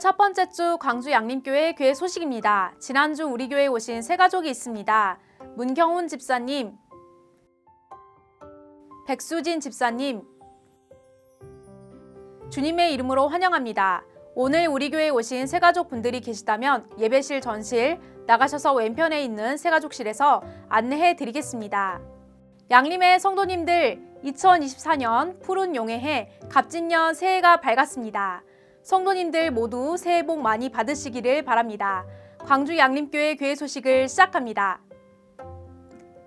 첫 번째 주 광주 양림교회 교회 소식입니다. 지난주 우리 교회에 오신 세 가족이 있습니다. 문경훈 집사님, 백수진 집사님, 주님의 이름으로 환영합니다. 오늘 우리 교회에 오신 세 가족 분들이 계시다면 예배실 전실 나가셔서 왼편에 있는 세 가족실에서 안내해 드리겠습니다. 양림의 성도님들 2024년 푸른 용의 해 갑진년 새해가 밝았습니다. 성도님들 모두 새해 복 많이 받으시기를 바랍니다. 광주 양림교회 교회 소식을 시작합니다.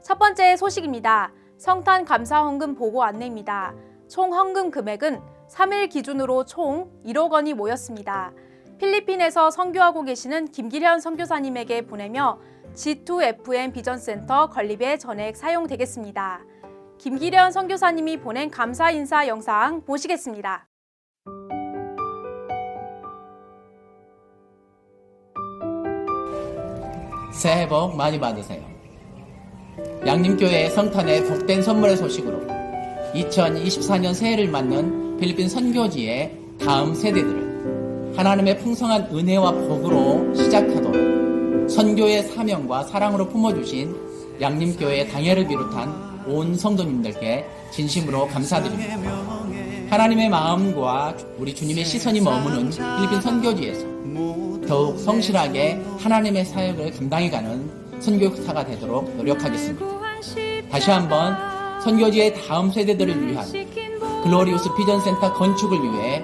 첫 번째 소식입니다. 성탄 감사 헌금 보고 안내입니다. 총 헌금 금액은 3일 기준으로 총 1억 원이 모였습니다. 필리핀에서 선교하고 계시는 김기현 선교사님에게 보내며 G2FM 비전센터 건립에 전액 사용되겠습니다. 김기련 선교사님이 보낸 감사 인사 영상 보시겠습니다. 새해 복 많이 받으세요. 양림교회 성탄의 복된 선물의 소식으로 2024년 새해를 맞는 필리핀 선교지의 다음 세대들을 하나님의 풍성한 은혜와 복으로 시작하도록 선교의 사명과 사랑으로 품어주신 양림교회 당회를 비롯한 온 성도님들께 진심으로 감사드립니다. 하나님의 마음과 우리 주님의 시선이 머무는 필리핀 선교지에서 더욱 성실하게 하나님의 사역을 감당해가는 선교사가 되도록 노력하겠습니다. 다시 한번 선교지의 다음 세대들을 위한 글로리우스 비전센터 건축을 위해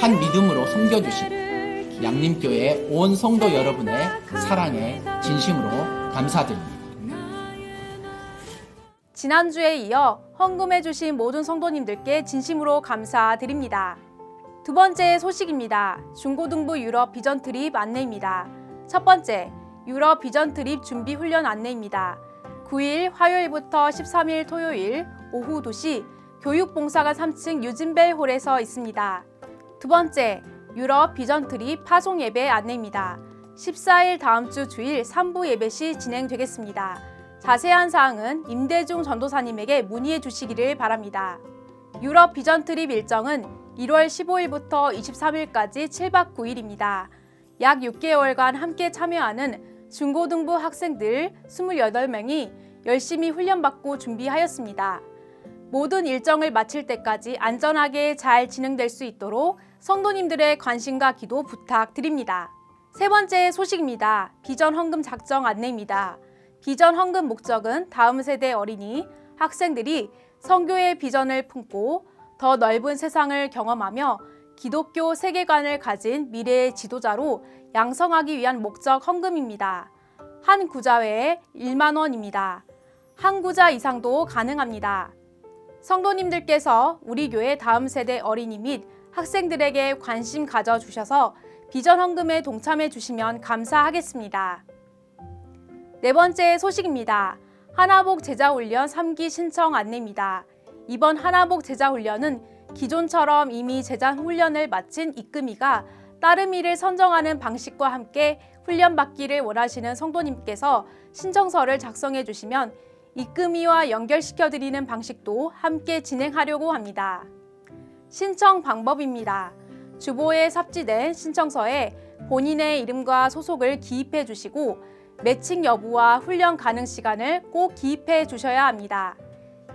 한 믿음으로 섬겨주신 양림교회 온 성도 여러분의 사랑에 진심으로 감사드립니다. 지난주에 이어 헌금해 주신 모든 성도님들께 진심으로 감사드립니다. 두 번째 소식입니다. 중고등부 유럽 비전 트립 안내입니다. 첫 번째, 유럽 비전 트립 준비 훈련 안내입니다. 9일 화요일부터 13일 토요일 오후 2시 교육봉사관 3층 유진벨 홀에서 있습니다. 두 번째, 유럽 비전 트립 파송 예배 안내입니다. 14일 다음 주 주일 3부 예배 시 진행되겠습니다. 자세한 사항은 임대중 전도사님에게 문의해 주시기를 바랍니다. 유럽 비전 트립 일정은 1월 15일부터 23일까지 7박 9일입니다. 약 6개월간 함께 참여하는 중고등부 학생들 28명이 열심히 훈련받고 준비하였습니다. 모든 일정을 마칠 때까지 안전하게 잘 진행될 수 있도록 성도님들의 관심과 기도 부탁드립니다. 세 번째 소식입니다. 비전 헌금 작정 안내입니다. 비전 헌금 목적은 다음 세대 어린이, 학생들이 성교의 비전을 품고 더 넓은 세상을 경험하며 기독교 세계관을 가진 미래의 지도자로 양성하기 위한 목적 헌금입니다. 한 구자회에 1만 원입니다. 한 구자 이상도 가능합니다. 성도님들께서 우리 교회 다음 세대 어린이 및 학생들에게 관심 가져 주셔서 비전 헌금에 동참해 주시면 감사하겠습니다. 네 번째 소식입니다. 하나복 제자훈련 3기 신청 안내입니다. 이번 하나복 제자훈련은 기존처럼 이미 제자 훈련을 마친 이금희가 따르미를 선정하는 방식과 함께 훈련받기를 원하시는 성도님께서 신청서를 작성해 주시면 이금희와 연결시켜 드리는 방식도 함께 진행하려고 합니다. 신청 방법입니다. 주보에 삽지된 신청서에 본인의 이름과 소속을 기입해 주시고 매칭 여부와 훈련 가능 시간을 꼭 기입해 주셔야 합니다.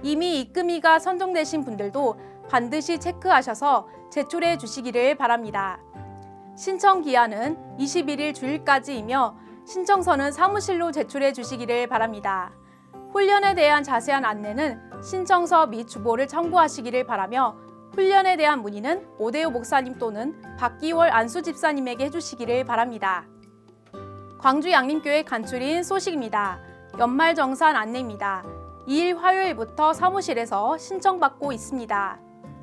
이미 입금이가 선정되신 분들도 반드시 체크하셔서 제출해 주시기를 바랍니다. 신청 기한은 21일 주일까지이며 신청서는 사무실로 제출해 주시기를 바랍니다. 훈련에 대한 자세한 안내는 신청서 및 주보를 참고하시기를 바라며 훈련에 대한 문의는 오대호 목사님 또는 박기월 안수 집사님에게 해주시기를 바랍니다. 광주 양림교회 간추린 소식입니다. 연말 정산 안내입니다. 2일 화요일부터 사무실에서 신청받고 있습니다.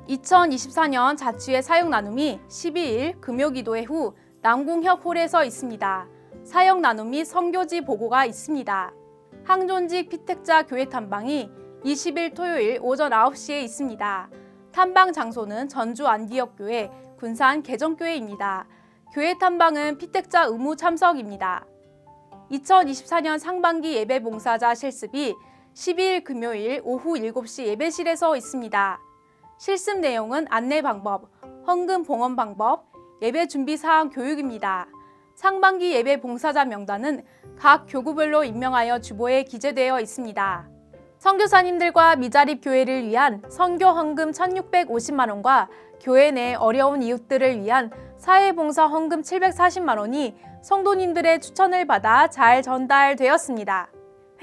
2024년 자취의 사용 나눔이 12일 금요기도회 후 남궁협 홀에서 있습니다. 사용 나눔 및 선교지 보고가 있습니다. 항존직 피택자 교회 탐방이 20일 토요일 오전 9시에 있습니다. 탐방 장소는 전주 안디역교회 군산 개정교회입니다. 교회 탐방은 피택자 의무 참석입니다. 2024년 상반기 예배 봉사자 실습이 12일 금요일 오후 7시 예배실에서 있습니다. 실습 내용은 안내 방법, 헌금 봉헌 방법, 예배 준비 사항 교육입니다. 상반기 예배 봉사자 명단은 각 교구별로 임명하여 주보에 기재되어 있습니다. 선교사님들과 미자립 교회를 위한 선교 헌금 1,650만 원과 교회 내 어려운 이웃들을 위한 사회봉사 헌금 740만 원이 성도님들의 추천을 받아 잘 전달되었습니다.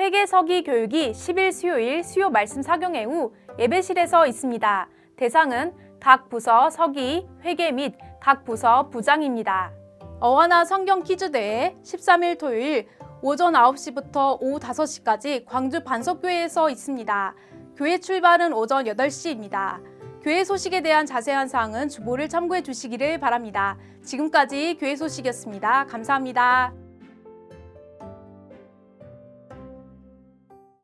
회계 서기 교육이 10일 수요일 수요 말씀 사경회 후 예배실에서 있습니다. 대상은 각 부서 서기, 회계 및 각 부서 부장입니다. 어하나 성경 퀴즈 대회 13일 토요일 오전 9시부터 오후 5시까지 광주 반석교회에서 있습니다. 교회 출발은 오전 8시입니다. 교회 소식에 대한 자세한 사항은 주보를 참고해 주시기를 바랍니다. 지금까지 교회 소식이었습니다. 감사합니다.